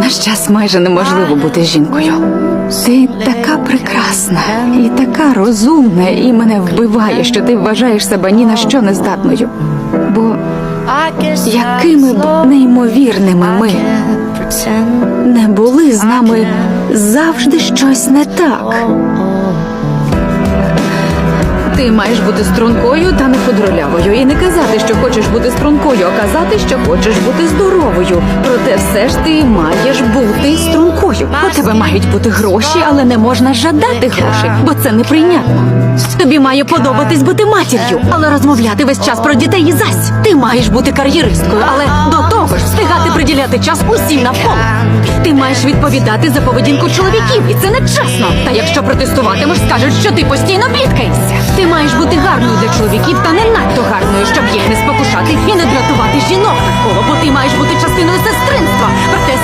Наш час майже неможливо бути жінкою. Ти така прекрасна і така розумна, і мене вбиває, що ти вважаєш себе ні на що не здатною. Бо якими б неймовірними ми не були з нами завжди щось не так. Ти маєш бути стрункою та не худролявою. І не казати, що хочеш бути стрункою, а казати, що хочеш бути здоровою. Проте все ж ти маєш бути стрункою. У тебе мають бути гроші, але не можна жадати грошей, бо це неприйнятно. Тобі має подобатись бути матір'ю, але розмовляти весь час про дітей і зась. Ти маєш бути кар'єристкою, але до того ж встигати приділяти час усім навколо. Ти маєш відповідати за поведінку чоловіків, і це нечесно. Та якщо протестуватимеш, скажуть, що ти постійно бідкаєшся. Ти маєш бути гарною для чоловіків та не надто гарною, щоб їх не спокушати і не дратувати жінок навколо, бо ти маєш бути частиною